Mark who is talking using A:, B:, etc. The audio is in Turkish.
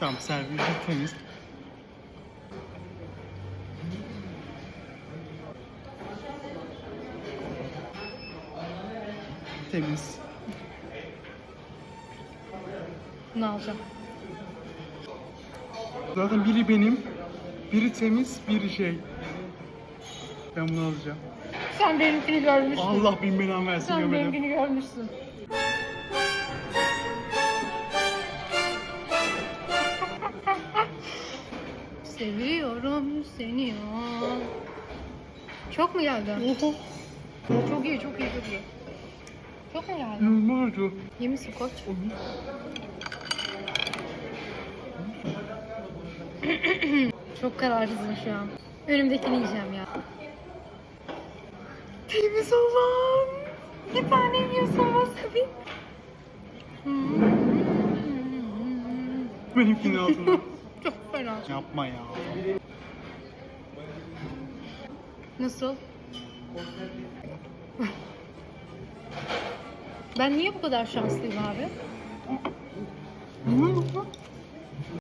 A: Tamam servis temiz. Temiz.
B: Bunu alacağım.
A: Zaten biri benim, biri temiz, biri şey. Ben bunu alacağım.
B: Sen benimkini görmüşsün.
A: Allah bin belamı versin
B: Sen
A: görmedim.
B: benimkini görmüşsün. Seviyorum seni ya. Çok mu geldi? Çok iyi, çok iyi, çok iyi. Çok mu geldi?
A: Oldu?
B: İyi misin koç? Çok kararsızım şu an. Önümdekini yiyeceğim ya. Temiz olan. Bir tane yiyorsun wasabi.
A: Benimkini aldım.
B: Çok fena.
A: Yapma ya.
B: Nasıl? ben niye bu kadar şanslıyım abi?